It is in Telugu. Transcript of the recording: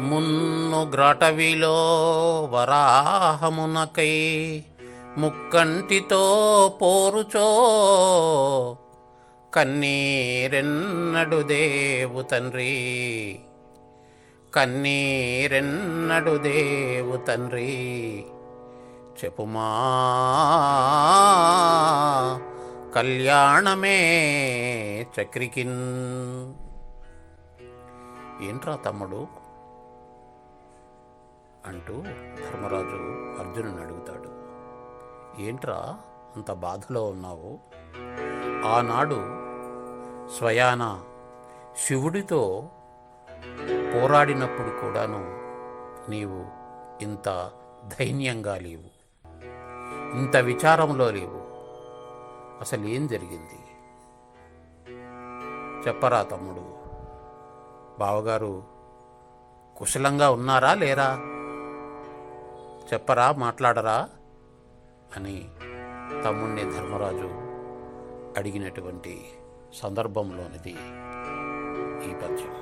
మున్ను గ్రాటవిలో వరాహమునకై ముక్కంటితో పోరుచో. కన్నీరెన్నడు దేవు తండ్రి. కన్నీరెన్నడు దేవు తండ్రి. చెప్పుమా. కళ్యాణమే చక్రికిన్. ఏంట్రా తమ్ముడు? అంటూ ధర్మరాజు అర్జునుని అడుగుతాడు. ఏంట్రా అంత బాధలో ఉన్నావు? ఆనాడు స్వయాన శివుడితో పోరాడినప్పుడు కూడాను నీవు ఇంత ధైన్యంగా లేవు. ఇంత విచారంలో లేవు. అసలు ఏం జరిగింది? చెప్పరా తమ్ముడు. బావగారు కుశలంగా ఉన్నారా లేరా? చెప్పరా మాట్లాడరా అని తమ్ముణ్ణి ధర్మరాజు అడిగినటువంటి సందర్భంలోనిది ఈ పద్యం.